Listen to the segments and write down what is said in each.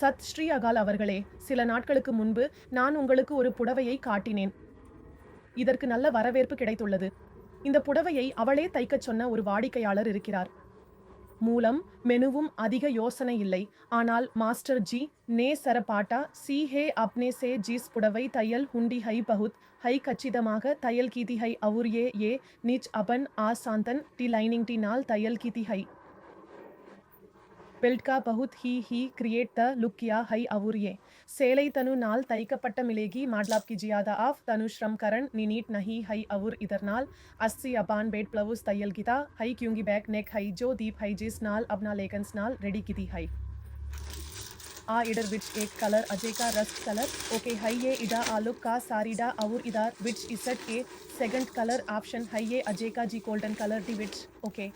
சத் ஸ்ரீ அகால் அவர்களே சில நாட்களுக்கு முன்பு நான் உங்களுக்கு ஒரு புடவையை காட்டினேன். இதற்கு நல்ல வரவேற்பு கிடைத்துள்ளது. இந்த புடவையை அவளே தைக்கச் சொன்ன ஒரு வாடிக்கையாளர் இருக்கிறார். மூலம் மெனுவும் அதிக யோசனை இல்லை. ஆனால் மாஸ்டர் ஜி நே சரபாட்டா சி ஹே அப்னே சே ஜீஸ் புடவை தையல் ஹுண்டி ஹை பகுத் ஹை கச்சிதமாக தையல் கீதி ஹை அவுர் ஏ ஏ நிச் அபன் ஆ சாந்தன் டி லைனிங் டி நாள் தையல் கீதி ஹை. பெல்ட் கா பகுத் he he create the look கியா ஹை அவுர் ஏ சேலை தனு நாள் தைக்கப்பட்ட மிலேகி மாட்லாப் கி ஜியாதா ஆஃப் தனு ஸ்ரம் கரண் நினீட் நஹி ஹை அவுர் இதர் நாள் अस्सी अबान बेड प्लवुस तैयल गिता हई क्योंकि बैक नेक हई जो दीप हई जिस नाल अपना लेकन्स नाल रेडी की हई आ इडर विच एक कलर अजय का रस्ट कलर ओके हई ये इडा आलुक का सारीडा और इधर विच इसट ए सेकंड कलर ऑप्शन हई ये अजय का जी गोल्डन कलर दी विच ओके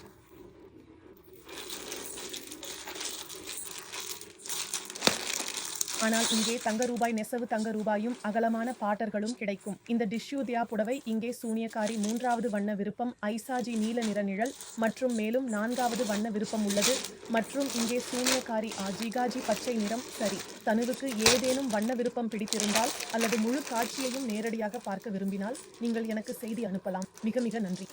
ஆனால் இங்கே தங்க ரூபாய் நெசவு தங்க ரூபாயும் அகலமான பாட்டர்களும் கிடைக்கும். இந்த டிஷ்யூதியா புடவை இங்கே சூனியக்காரி மூன்றாவது வண்ண விருப்பம் ஐசாஜி நீல நிற நிழல் மற்றும் மேலும் நான்காவது வண்ண விருப்பம் உள்ளது. மற்றும் இங்கே சூனியக்காரி ஆஜிகாஜி பச்சை நிறம் சரி. தனுவுக்கு ஏதேனும் வண்ண விருப்பம் பிடித்திருந்தால் அல்லது முழு காட்சியையும் நேரடியாக பார்க்க விரும்பினால் நீங்கள் எனக்கு செய்தி அனுப்பலாம். மிக மிக நன்றி.